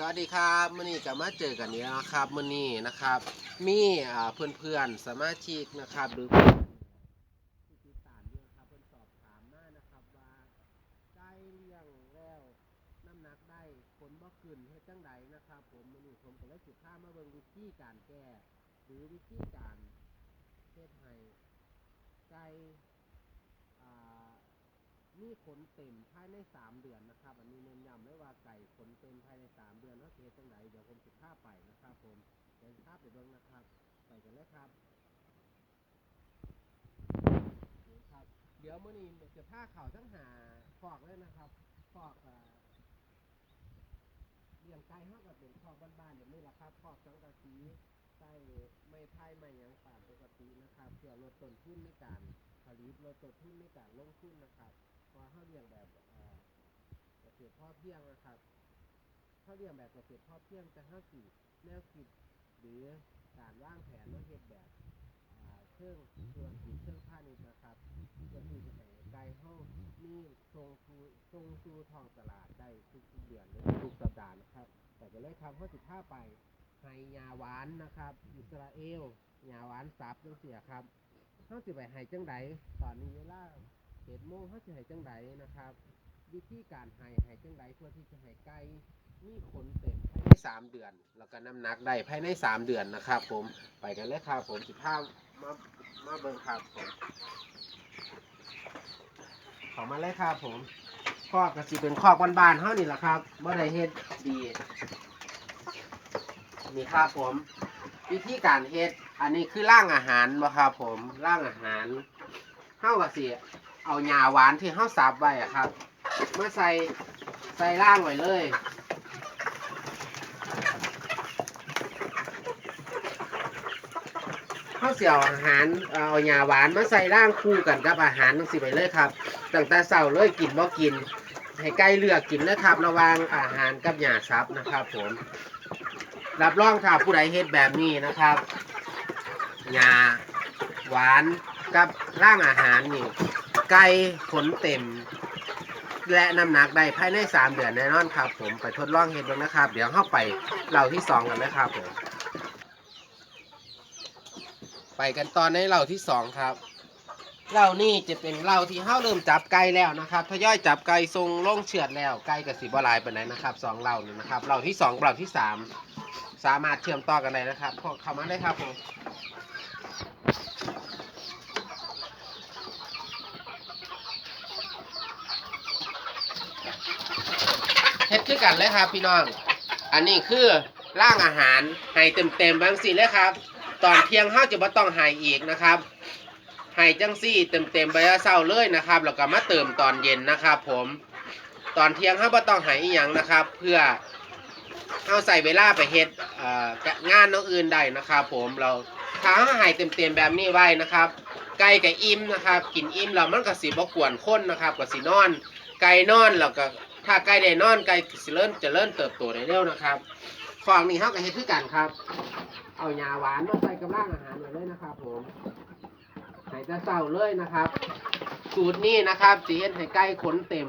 สวัสดีครับมื่อนี้ก็มาเจอกันนี้แล้วนะครับมื่อนี้นะครับ มีอ่าเพื่อนๆสมาชิกนะครับหรือผู้ที่ติดตามอยู่นครับเพิ่นสอบถามมานะครับว่าไก่เลี้ยงแล้วน้ำหนักได้ผลบ่ขึ้นเฮ็ดจังใดนะครับ ผมมื่อนี้ผมก็เลยสิพามาเบิ่งวิธีการแก้หรือวิธีการเฮ็ดให้ไก่ มีขนเต็มภายในสามเดือนนะครับ อันนี้เน้นย้ำเลยว่าไก่ขนเต็มภายในสามเดือนว่าเทจังไหนเดี๋ยวผมสิพาไปนะครับ ผมเดินภาพไปเบิ่งนะครับ ไปกันเลยครับนี่ครับ เดี๋ยวมื้อนี้จะพาเข่าทั้งหาฟอกเลยนะครับฟอกอ่าเลี้ยงไก่เฮาก็เป็นฟอกบ้านๆแบบนี้แหละครับฟอกสังกะสีใส่ไม่ไผ่ไม่ยังตามปกตินะครับเพื่อลดต้นทุนในการผลิตลดต้นทุนในการลงทุนนะครับ เพราะเขาเลี้ยงแบบเกษตรพ่อเพียงนะครับเขาเลี้ยงแบบเกษตรพ่อเพียงจะห้าสี่แนวคิดหรือการวางแผนว่าเฮ็ดแบบอ่าเชิงธุรกิจเชิงพาณิชนะครับเพื่อที่จะให้ไก่เฮามีทรงสู่ทรงสู่ท้องตลาดได้ทุกเดือนหรือทุกสัปดาห์นะครับ แต่ก็เลยทำเฮาสิพาไปให้ยาหวานนะครับ อิสราเอลยาหวานสับจังเสียครับเฮาสิไปให้จังใดตอนนี้เวลา เจ็ดโมงเขาจะให้จังไดนะครับ วิธีการให้ให้จังไดเพื่อที่จะให้ไก่มีขนเต็มภายในสามเดือน แล้วก็น้ำหนักได้ภายในสามเดือนนะครับผมไปกันเลยครับผมสิพามามาเบิ่งครับผมขอมาเลยครับผมครอกก็สิเป็นครอกบ้านๆเฮานี่แหละครับบ่ได้เฮ็ดดีนี่ครับผม วิธีการเฮ็ด อันนี้คือร่างอาหารบ่ครับผมร่างอาหารเฮาก็สิ เอาหญ้าหวานที่เขาสับไว้อะครับมาใส่ใส่ล่างไว้เลยเขาเสียวอาหารเอาหญ้าหวานมาใส่ล่างคู่กันกับอาหารทั้งสิไปเลยครับตั้งแต่เช้าเลยกินบ่กิน ให้ไก่เลือกกินนะครับ ระว่างอาหารกับหญ้าซับนะครับ ผมรับรองค่ะผู้ใดเฮ็ดแบบนี้นะครับหญ้าหวานกับร่างอาหารนี่ ไก่ขนเต็ม และน้ำหนักได้ภายในสามเดือนแน่นอนครับ ผมไปทดลองเห็ดดูนะครับ เดี๋ยวเข้าไปเราที่สองกันนะครับผมไปกันตอนในเราที่สองครับเรานี่จะเป็นเราที่เข้าเริ่มจับไก่แล้วนะครับทยอยจับไก่ทรงล่งเฉือดแล้วไก่กับสีบลายไปไหนนะครับสองเรานี่นะครับเราที่สองเราที่สามสามารถเชื่อมต่อกันได้นะครับพอเข้ามาได้ครับผม เฮ็ดคือกันเลยครับ พี่น้อง อันนี้คือร่างอาหารให้เต็มๆบางสิเลยครับ ตอนเที่ยงเฮาจะบ่ต้องให้อีกนะครับให้จังซี่เต็มๆไปเช้าเลยนะครับแล้วก็มาเติมตอนเย็นนะครับ ผม ตอนเที่ยงเฮาบ่ต้องให้อีหยังนะครับ เพื่อเฮาใส่เวลาไปเฮ็ดงานอย่างอื่นได้นะครับ ผมเราถ้าเฮาให้เต็มๆแบบนี้ไว้นะครับไก่ก็อิ่มนะครับ กินอิ่มแล้วมันก็สิบ่กวนคนนะครับก็สินอน ไก่นอนแล้วก็ ถ้าไก่ได้นอนไก่สิเริ่มจะเริ่มเติบโตได้เร็วนะครับของนี้เฮาก็เฮ็ดคือกันครับ เอาหญ้าหวานมาใส่กับร่างอาหารไว้เลยนะครับ ผมให้แต่เศร้าเลยนะครับ สูตรนี้นะครับสิเฮ็ดให้ไก่ขนเต็ม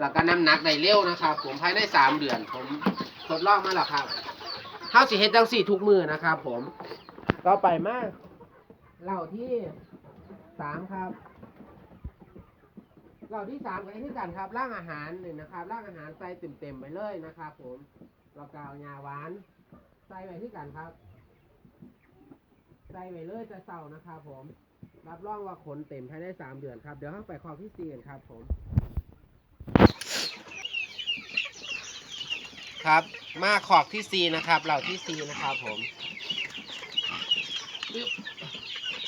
แล้วก็น้ำหนักได้เร็วนะครับ ผมภายในสามเดือน ผมทดลองมาแล้วครับเฮาสิเฮ็ดจังสี่ทุกมือนะครับ ผมต่อไปมาเหล่าที่สามครับ เราที่สามก็ที่กันครับร่างอาหารหนึ่งนะครับร่างอาหารใส่เต็มๆไปเลยนะครับผมเรากาวหญ้าหวานใส่ไว้ที่กันครับ ใส่ไว้เลยจะเศร้านะครับผม รับรองว่าขนเต็มภายในสามเดือนครับ เดี๋ยวเข้าไปข้อที่สี่กันครับผมครับมาขอกที่สี่นะครับเหล่าที่สี่นะครับผม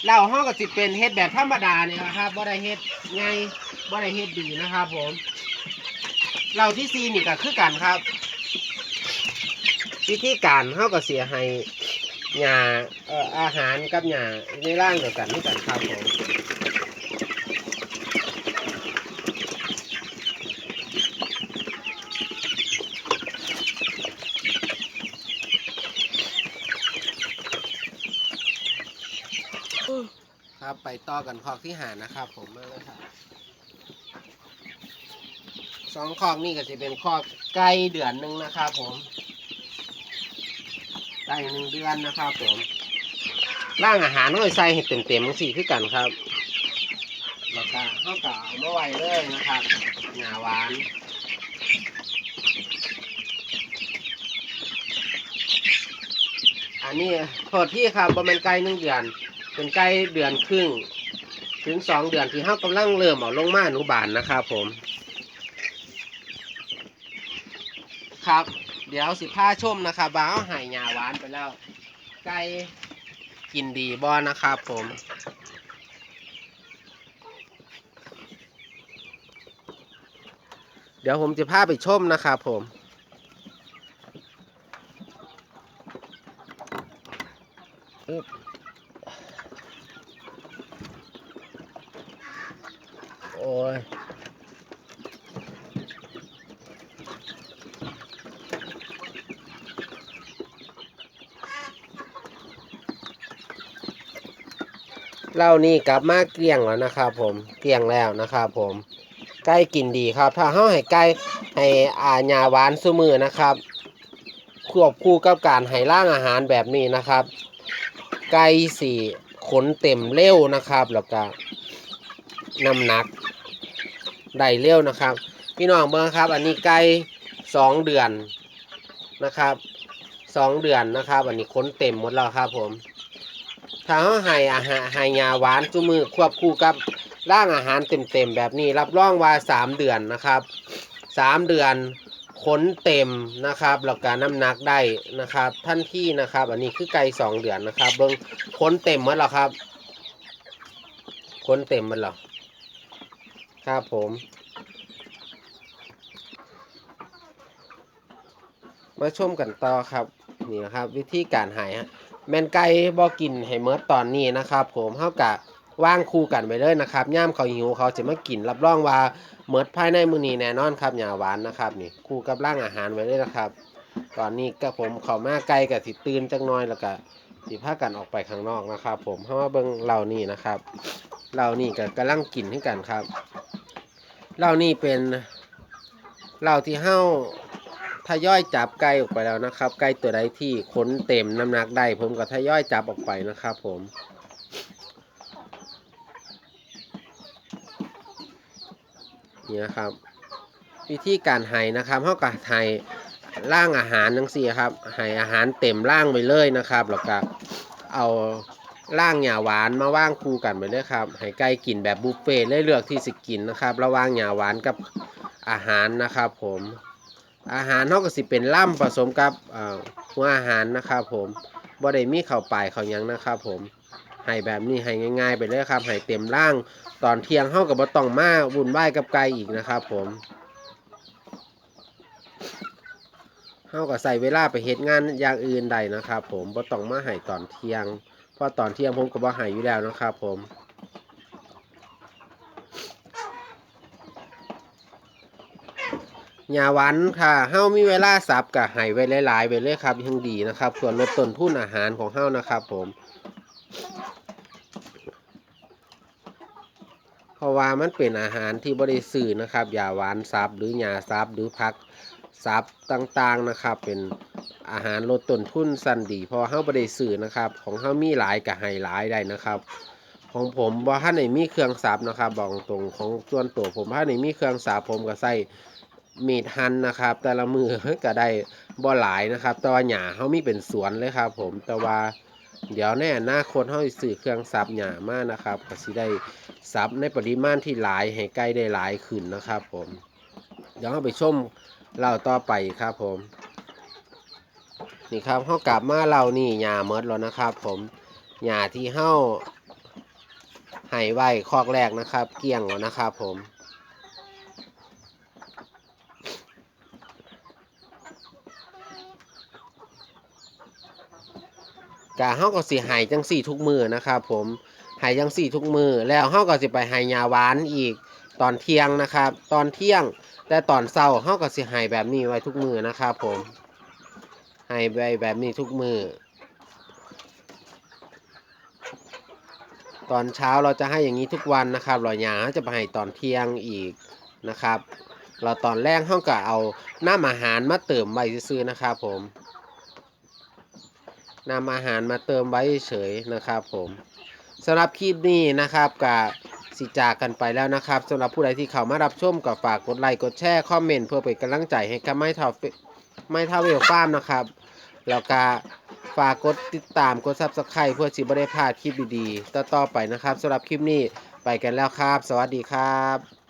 เหล่าห้องก็จิเป็นเฮ็ดแบบธรรมดาเนี่ยนะครับบ่ได้เฮ็ดไง บ่ได้เฮ็ดดีนะครับผมเหล่าที่สี่นี่ก็คือกันครับ วิธีการเฮาก็เสียให้หญ้าเอ่ออาหารกับหญ้าในร่างเดียวกันนี่กันครับผมครับไปต่อกันคอกที่หานะครับผมมาเลยครับ สองคอกนี่ก็จะเป็นคอกไก่เดือนหนึ่งนะครับผมก่หนึ่งเดือนนะครับผมร่างอาหารต้องใส่ให้เต็มๆทั้งสี่คือกันครับแล้วก็เขาก็เอามาไหวเลยนะครับหงาหวานอันนี้โทษที่ครับประมาณไก่หนึ่งเดือน เป็นไก่เดือนครึ่ง ถึงสองเดือนที่เขากำลังเริ่มเอาลงมาอนุบาลนะครับผม ครับ เดี๋ยวสิผ้าชมนะครับบ้าวหายยาหวานไปแล้ว ไก่กินดีบอนะครับผมเดี๋ยวผมจะพาไปชมนะครับผม โอ้ย เหล่านี่กลับมาเกลี้ยงแล้วนะครับ ผมเกลี้ยงแล้วนะครับ ผมไก่กินดีครับ ถ้าเฮาให้ไก่ให้อาญาหวานซุมือนะครับควบคู่กับการให้ร่างอาหารแบบนี้นะครับ ไก่สี่ขนเต็มเร็วนะครับแล้วก็น้ำหนักได้เร็วนะครับ พี่น้องเบิ่งครับ อันนี้ไก่สองเดือนนะครับสองเดือนนะครับ อันนี้ขนเต็มหมดแล้วครับผม ถ้าเขาให้อาหารให้ยาหวานจุมือควบคู่กับร่างอาหารเต็มๆแบบนี้ รับรองว่าสามเดือนนะครับสามเดือนขนเต็มนะครับแล้วก็น้ำหนักได้นะครับ ท่านที่นะครับ อันนี้คือไก่สองเดือนนะครับเบิ้งขนเต็มมดแล้วครับขนเต็มมดแล้วครับผม มาชมกันต่อครับนี่นะครับ วิธีการหายฮะ แมนไก่บ่กินให้เมิดตอนนี้นะครับ ผมเท่ากับว่างคู่กันไปเลยนะครับย่ามเขาหิวเขาจะมากินรับรองว่าเมิดภายในมือนี้แน่นอนครับหยาหวานนะครับนี่คู่กับร่างอาหารไว้เลยนะครับ ตอนนี้ก็ผมเขามาไกลกับสิตื่นจังน้อยแล้วก็สิพากันออกไปข้างนอกนะครับ ผมเพราะว่าเบิ่งเหล่านี้นะครับเหล่านี้ก็กำลังกินให้กันครับเหล่านี้เป็นเหล่าที่เฮา ยอยจับไก่ออกไปแล้วนะครับ ไก่ตัวใดที่ขนเต็มน้ำหนักได้ผมก็ทยอยจับออกไปนะครับผมนี่นะครับ วิธีการไห้นะครับเท่ากับไห้ล่างอาหารทั้งสี่ครับไห้อาหารเต็มล่างไปเลยนะครับแล้วก็เอาล่างหยาหวานมาว่างคู่กันไปเลยครับให้ไก่กินแบบบุฟเฟ่ต์เลยเลือกที่สิกินนะครับ ระหว่างหยาหวานกับอาหารนะครับผม อาหารเท่ากับสิเป็นล่ำผสมกับหัวอาหารนะครับผมบ่ได้มีเข้าปลายเข้ายังนะครับผมให้แบบนี้ให้ง่าย ๆ ไปเลยครับให้เต็มร่างตอนเที่ยงเท่ากับบ่ต้องมาวุ่นวายกับไก่อีกนะครับ ผมเท่ากับใส่เวลาไปเฮ็ดงานอย่างอื่นใดนะครับ ผมบ่ต้องมาให้ตอนเที่ยงเพราะตอนเที่ยงผมก็บ่ให้อยู่แล้วนะครับ ผม ยาหวานค่ะเฮ้ามีเวลาสับกับไห้ไว้หลายๆไปเลยครับยังดีนะครับส่วนลดต้นทุนอาหารของเฮ้านะครับผม เพราะว่ามันเป็นอาหารที่บริสื่อนะครับยาหวานซับหรือยาซับหรือพักซับต่างๆนะครับ เป็นอาหารลดต้นทุนสั้นดี พอเฮ้าบริสื่อนะครับ ของเฮ้ามีหลายกับไห้หลายได้นะครับของผมว่าถ้าไหนมีเครื่องสับนะครับบอกตรงของส่วนตัวผมถ้าไหนมีเครื่องสับผมก็ใส่ มีดหันนะครับ แต่ละมือก็ได้บ่หลายนะครับ แต่ว่าหญ้าเขามีเป็นสวนเลยครับ ผมแต่ว่าเดี๋ยวในอนาคตเขาสิซื้อเครื่องสับหญ้ามากนะครับก็สิได้สับในปริมาณที่หลายให้ไก่ได้หลายขึ้นนะครับ ผมเดี๋ยวเราไปชมเราต่อไปครับผม นี่ครับเขากลับมาเรานี่หญ้าหมดแล้วนะครับ ผมหญ้าที่เฮาให้ไว้คอกแรกนะครับ เกลี้ยงแล้วนะครับ ผม กะเฮาก็สิหายจังสี่ทุกมือนะครับผมหายจังสี่ทุกมือแล้วเฮาก็สิไปหายยาหวานอีกตอนเที่ยงนะครับ ตอนเที่ยงแต่ตอนเช้าเฮาก็สิหายแบบนี้ไว้ทุกมือนะครับผมหายไว้แบบนี้ทุกมือตอนเช้าเราจะให้อย่างนี้ทุกวันนะครับรอยยาจะไปให้ตอนเที่ยงอีกนะครับ เราตอนแรกเฮาก็เอาน้ำอาหารมาเติมไว้ซื้อนะครับผม นำอาหารมาเติมไว้เฉยนะครับผมสำหรับคลิปนี้นะครับกับสิจากกันไปแล้วนะครับสำหรับผู้ใดที่เข้ามารับชมก็ฝากกดไลค์กดแชร์คอมเมนต์เพื่อเป็นกำลังใจให้กับไม่เท่าไม่เท่าเวลฟาร์มนะครับแล้วก็ฝากกดติดตามกดซับสไครต์เพื่อสิบได้พลาดคลิปดีๆต่อๆไปนะครับสำหรับคลิปนี้ไปกันแล้วครับ สวัสดีครับ